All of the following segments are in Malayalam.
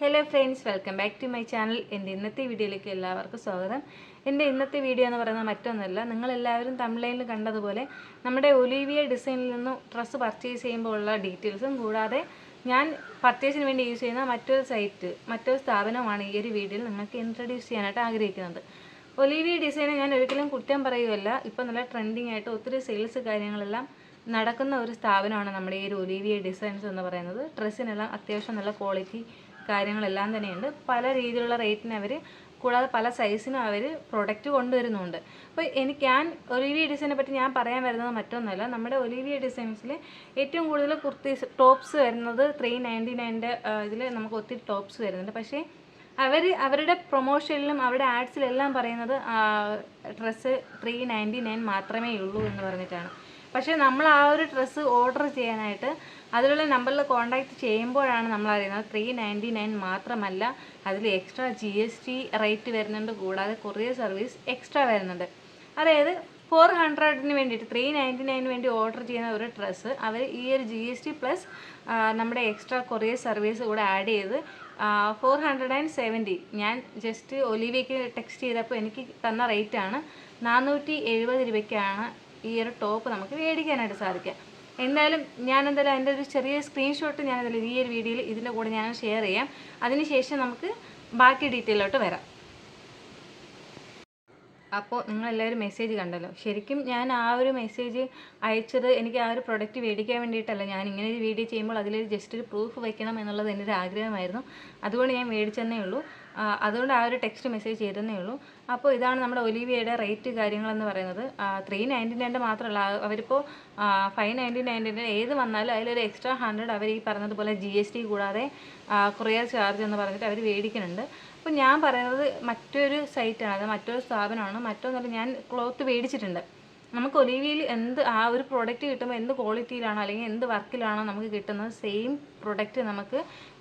Hello friends welcome back to my channel എന്റെ ഇന്നത്തെ വീഡിയോയിലേക്ക് എല്ലാവർക്കും സ്വാഗതം. എന്റെ ഇന്നത്തെ വീഡിയോ എന്ന് പറയുന്നത് മറ്റൊന്നുമല്ല നിങ്ങളെല്ലാവരും തമിഴ്ലൈനിൽ കണ്ടതുപോലെ നമ്മുടെ ഒലീവിയ ഡിസൈനിൽ നിന്നും ഡ്രസ്സ് പർച്ചേസ് ചെയ്യുമ്പോൾ ഉള്ള ഡീറ്റെയിൽസും കൂടാതെ ഞാൻ പർച്ചേസിന് വേണ്ടി യൂസ് ചെയ്യുന്ന മറ്റൊരു സൈറ്റ് മറ്റൊരു സ്ഥാപനമാണ് ഈ ഒരു വീഡിയോയിൽ നിങ്ങൾക്ക് ഇൻട്രൊഡ്യൂസ് ചെയ്യാനായിട്ട് ആഗ്രഹിക്കുന്നത്. ഒലീവിയ ഡിസൈനെ ഞാൻ ഒരിക്കലും കുറ്റം പറയുകയല്ല. ഇപ്പം നല്ല ട്രെൻഡിങ് ആയിട്ട് ഒത്തിരി സെയിൽസ് കാര്യങ്ങളെല്ലാം നടക്കുന്ന ഒരു സ്ഥാപനമാണ് നമ്മുടെ ഈ ഒരു ഒലീവിയ ഡിസൈൻസ് എന്ന് പറയുന്നത്. ഡ്രസ്സിനെല്ലാം അത്യാവശ്യം നല്ല ക്വാളിറ്റി കാര്യങ്ങളെല്ലാം തന്നെയുണ്ട്. പല രീതിയിലുള്ള റേറ്റിന് അവർ കൂടാതെ പല സൈസിനും അവർ പ്രൊഡക്റ്റ് കൊണ്ടുവരുന്നുണ്ട്. അപ്പോൾ എനിക്ക് ഞാൻ ഒലീവിയ ഡിസൈനെ പറ്റി ഞാൻ പറയാൻ വരുന്നത് മറ്റൊന്നുമല്ല നമ്മുടെ ഒലീവിയ ഡിസൈൻസിൽ ഏറ്റവും കൂടുതൽ കുർത്തീസ് ടോപ്സ് വരുന്നത് ത്രീ നയന്റി നയന്റെ ഇതിൽ നമുക്ക് ഒത്തിരി ടോപ്സ് വരുന്നുണ്ട്. പക്ഷേ അവർ അവരുടെ പ്രൊമോഷനിലും അവരുടെ ആഡ്സിലെല്ലാം പറയുന്നത് ഡ്രസ്സ് ത്രീ നയന്റി നയൻ മാത്രമേ ഉള്ളൂ എന്ന് പറഞ്ഞിട്ടാണ്. പക്ഷേ നമ്മൾ ആ ഒരു ഡ്രസ്സ് ഓർഡർ ചെയ്യാനായിട്ട് അതിലുള്ള നമ്പറിൽ കോൺടാക്ട് ചെയ്യുമ്പോഴാണ് നമ്മൾ അറിയുന്നത്. ത്രീ നയന്റി നയൻ മാത്രമല്ല അതിൽ extra G S T rate വരുന്നുണ്ട്. കൂടാതെ കൊറിയർ സർവീസ് എക്സ്ട്രാ വരുന്നുണ്ട്. അതായത് ഫോർ ഹൺഡ്രഡിന് വേണ്ടിയിട്ട് ത്രീ നയന്റി നയന് വേണ്ടി ഓർഡർ ചെയ്യുന്ന ഒരു ഡ്രസ്സ് അവർ ഈ ഒരു ജി എസ് ടി പ്ലസ് നമ്മുടെ എക്സ്ട്രാ കൊറിയർ സർവീസ് കൂടെ ആഡ് ചെയ്ത് ഫോർ ഹൺഡ്രഡ് ആൻഡ് സെവന്റി ഞാൻ ജസ്റ്റ് ഒലിവിയയ്ക്ക് ടെക്സ്റ്റ് ചെയ്തപ്പോൾ എനിക്ക് തന്ന റേറ്റാണ് നാനൂറ്റി എഴുപത് രൂപയ്ക്കാണ് ഈ ഒരു ടോപ്പ് നമുക്ക് മേടിക്കാനായിട്ട് സാധിക്കുക എന്തായാലും ഞാൻ എന്തായാലും അതിന്റെ ഒരു ചെറിയ സ്ക്രീൻഷോട്ട് ഞാൻ എന്തായാലും ഈ ഒരു വീഡിയോയിൽ ഇതിന്റെ കൂടെ ഞാൻ ഷെയർ ചെയ്യാം. അതിനുശേഷം നമുക്ക് ബാക്കി ഡീറ്റെയിലോട്ട് വരാം. അപ്പോൾ നിങ്ങളെല്ലാവരും മെസ്സേജ് കണ്ടല്ലോ. ശരിക്കും ഞാൻ ആ ഒരു മെസ്സേജ് അയച്ചത് എനിക്ക് ആ ഒരു പ്രൊഡക്റ്റ് മേടിക്കാൻ വേണ്ടിയിട്ടല്ല. ഞാൻ ഇങ്ങനെ ഒരു വീഡിയോ ചെയ്യുമ്പോൾ അതിലൊരു ജസ്റ്റ് ഒരു പ്രൂഫ് വയ്ക്കണം എന്നുള്ളത് എന്റെ ഒരു ആഗ്രഹമായിരുന്നു. അതുകൊണ്ട് ഞാൻ മേടിച്ചെന്നേ ഉള്ളൂ. അതുകൊണ്ട് ആ ഒരു ടെക്സ്റ്റ് മെസ്സേജ് ചെയ്തതേ ഉള്ളൂ. അപ്പോൾ ഇതാണ് നമ്മുടെ ഒലിവിയയുടെ റേറ്റ് കാര്യങ്ങളെന്ന് പറയുന്നത്. ത്രീ നയന്റി നയന്റെ മാത്രമല്ല അവരിപ്പോൾ ഫൈവ് നയന്റി നയന്റിന്റെ ഏത് വന്നാലും അതിലൊരു എക്സ്ട്രാ ഹൺഡ്രഡ് അവർ ഈ പറഞ്ഞതുപോലെ ജി എസ് ടി കൂടാതെ കൊറിയർ ചാർജ് എന്ന് പറഞ്ഞിട്ട് അവർ മേടിക്കുന്നുണ്ട്. അപ്പോൾ ഞാൻ പറയുന്നത് മറ്റൊരു സൈറ്റാണ് അത് മറ്റൊരു സ്ഥാപനമാണ്. മറ്റൊന്നല്ല ഞാൻ ക്ലോത്ത് മേടിച്ചിട്ടുണ്ട്. നമുക്ക് ഒലിവിയിൽ എന്ത് ആ ഒരു പ്രോഡക്റ്റ് കിട്ടുമ്പോൾ എന്ത് ക്വാളിറ്റിയിലാണോ അല്ലെങ്കിൽ എന്ത് വർക്കിലാണോ നമുക്ക് കിട്ടുന്നത് സെയിം പ്രൊഡക്റ്റ് നമുക്ക്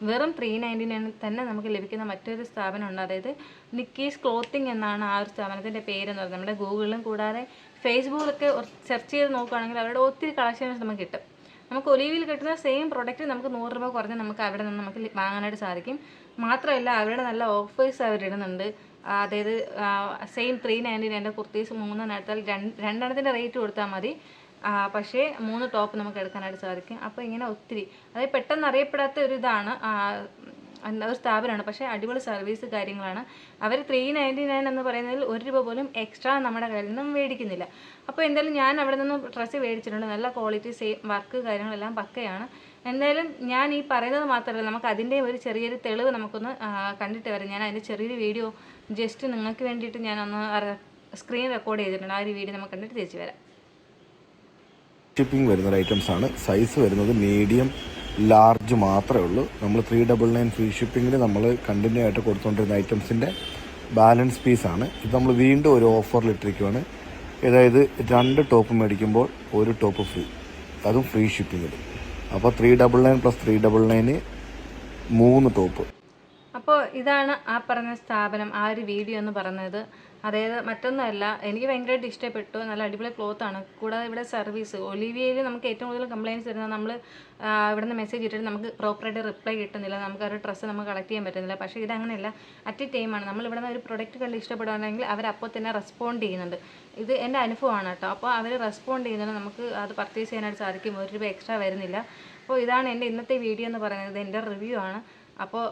വെറും ത്രീ നയന്റി നയൻ തന്നെ നമുക്ക് ലഭിക്കുന്ന മറ്റൊരു സ്ഥാപനമുണ്ട്. അതായത് നിക്കീസ് ക്ലോത്തിങ് എന്നാണ് ആ ഒരു സ്ഥാപനത്തിന്റെ പേരെന്ന് പറയുന്നത്. നമ്മുടെ ഗൂഗിളിലും കൂടാതെ ഫേസ്ബുക്കിലൊക്കെ സെർച്ച് ചെയ്ത് നോക്കുകയാണെങ്കിൽ അവരുടെ ഒത്തിരി കളക്ഷൻസ് നമുക്ക് കിട്ടും. നമുക്ക് ഒലിവിയിൽ കിട്ടുന്ന സെയിം പ്രൊഡക്റ്റ് നമുക്ക് നൂറ് രൂപ കുറഞ്ഞ് നമുക്ക് അവിടെ നിന്ന് നമുക്ക് വാങ്ങാനായിട്ട് സാധിക്കും. മാത്രമല്ല അവരുടെ നല്ല ഓഫേഴ്സ് അവരിടുന്നുണ്ട്. അതായത് സെയിം ത്രീ നയന്റി നയന്റെ കുർത്തീസ് മൂന്നെണ്ണം എടുത്താൽ രണ്ട് രണ്ടെണ്ണത്തിന്റെ റേറ്റ് കൊടുത്താൽ മതി. പക്ഷേ മൂന്ന് ടോപ്പ് നമുക്ക് എടുക്കാനായിട്ട് സാധിക്കും. അപ്പോൾ ഇങ്ങനെ ഒത്തിരി. അതായത് പെട്ടെന്ന് അറിയപ്പെടാത്ത ഒരു ഇതാണ് ഒരു സ്ഥാപനമാണ്. പക്ഷേ അടിപൊളി സർവീസ് കാര്യങ്ങളാണ്. അവർ ത്രീ നയന്റി നയൻ എന്ന് പറയുന്നതിൽ ഒരു രൂപ പോലും എക്സ്ട്രാ നമ്മുടെ കയ്യിൽ നിന്നും മേടിക്കുന്നില്ല. അപ്പോൾ എന്തായാലും ഞാൻ അവിടെ നിന്ന് ഡ്രസ്സ് മേടിച്ചിട്ടുണ്ട്. നല്ല ക്വാളിറ്റി സെയിം വർക്ക് കാര്യങ്ങളെല്ലാം പക്കയാണ്. എന്തായാലും ഞാൻ ഈ പറയുന്നത് മാത്രമല്ല നമുക്ക് അതിന്റെ ഒരു ചെറിയൊരു തെളിവ് നമുക്കൊന്ന് കണ്ടിട്ട് വരാം. ഞാൻ അതിന്റെ ചെറിയൊരു വീഡിയോ ജസ്റ്റ് നിങ്ങൾക്ക് വേണ്ടിയിട്ട് ഞാനൊന്ന് സ്ക്രീൻ റെക്കോർഡ് ചെയ്തിട്ടുണ്ട്. ആ ഒരു വീഡിയോ നമുക്ക് കണ്ടിട്ട് തിരിച്ചു വരാം. ഷിപ്പിംഗ് വരുന്ന ഐറ്റംസ് ആണ്. സൈസ് വരുന്നത് മീഡിയം ലാർജ് മാത്രമേ ഉള്ളൂ. നമ്മൾ ത്രീ ഡബിൾ നയൻ ഫ്രീ ഷിപ്പിങ്ങിൽ നമ്മൾ കണ്ടിന്യൂ ആയിട്ട് കൊടുത്തുകൊണ്ടിരുന്ന ഐറ്റംസിന്റെ ബാലൻസ് പീസാണ് ഇത് നമ്മൾ വീണ്ടും ഒരു ഓഫറിൽ ഇട്ടിരിക്കുവാണ്. അതായത് രണ്ട് ടോപ്പ് മേടിക്കുമ്പോൾ ഒരു ടോപ്പ് ഫ്രീ അതും ഫ്രീ ഷിപ്പിങ്ങിൽ അപ്പോൾ three double nine plus three double nine മൂന്ന് ടോപ്പ് അപ്പോൾ ഇതാണ് ആ പറഞ്ഞ സ്ഥാപനം ആ ഒരു വീഡിയോ എന്ന് പറയുന്നത്. അതായത് മറ്റൊന്നുമല്ല എനിക്ക് ഭയങ്കരമായിട്ട് ഇഷ്ടപ്പെട്ടു. നല്ല അടിപൊളി ക്ലോത്ത് ആണ്. കൂടാതെ ഇവിടെ സർവീസ് ഒലിവിയയിൽ നമുക്ക് ഏറ്റവും കൂടുതൽ കംപ്ലയിന്റ്സ് വരുന്നത് നമ്മൾ ഇവിടെ നിന്ന് മെസ്സേജ് ഇട്ടിട്ട് നമുക്ക് പ്രോപ്പറായിട്ട് റിപ്ലൈ കിട്ടുന്നില്ല. നമുക്ക് ആ ഒരു ഡ്രസ്സ് നമുക്ക് കളക്ട് ചെയ്യാൻ പറ്റുന്നില്ല. പക്ഷേ ഇത് അങ്ങനെയല്ല അറ്റ് ടൈമാണ് നമ്മൾ ഇവിടെ നിന്ന് ഒരു പ്രൊഡക്റ്റ് കണ്ട് ഇഷ്ടപ്പെടുകയാണെങ്കിൽ അപ്പോൾ തന്നെ റെസ്പോണ്ട് ചെയ്യുന്നുണ്ട്. ഇത് എന്റെ അനുഭവമാണ് കേട്ടോ. അപ്പോൾ അവർ റെസ്പോണ്ട് ചെയ്യുന്നുണ്ട്. നമുക്ക് അത് പർച്ചേസ് ചെയ്യാനായിട്ട് സാധിക്കും. ഒരു രൂപ എക്സ്ട്രാ വരുന്നില്ല. അപ്പോൾ ഇതാണ് എന്റെ ഇന്നത്തെ വീഡിയോ എന്ന് പറയുന്നത്. എന്റെ റിവ്യൂ ആണ്. അപ്പോൾ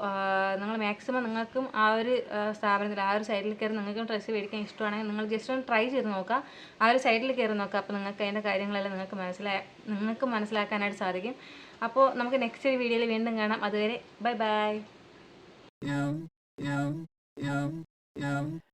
നിങ്ങൾ മാക്സിമം നിങ്ങൾക്കും ആ ഒരു സ്ഥാപനത്തിൽ ആ ഒരു സൈഡിൽ കയറി നിങ്ങൾക്കും ഡ്രസ്സ് മേടിക്കാൻ ഇഷ്ടമാണെങ്കിൽ നിങ്ങൾ ജസ്റ്റ് ഒന്ന് ട്രൈ ചെയ്ത് നോക്കുക. ആ ഒരു സൈഡിൽ കയറി നോക്കുക. അപ്പോൾ നിങ്ങൾക്ക് അതിന്റെ കാര്യങ്ങളെല്ലാം നിങ്ങൾക്ക് മനസ്സിലാ നിങ്ങൾക്ക് മനസ്സിലാക്കാനായിട്ട് സാധിക്കും. അപ്പോൾ നമുക്ക് നെക്സ്റ്റ് ഒരു വീഡിയോയിൽ വീണ്ടും കാണാം. അതുവരെ ബൈ ബൈ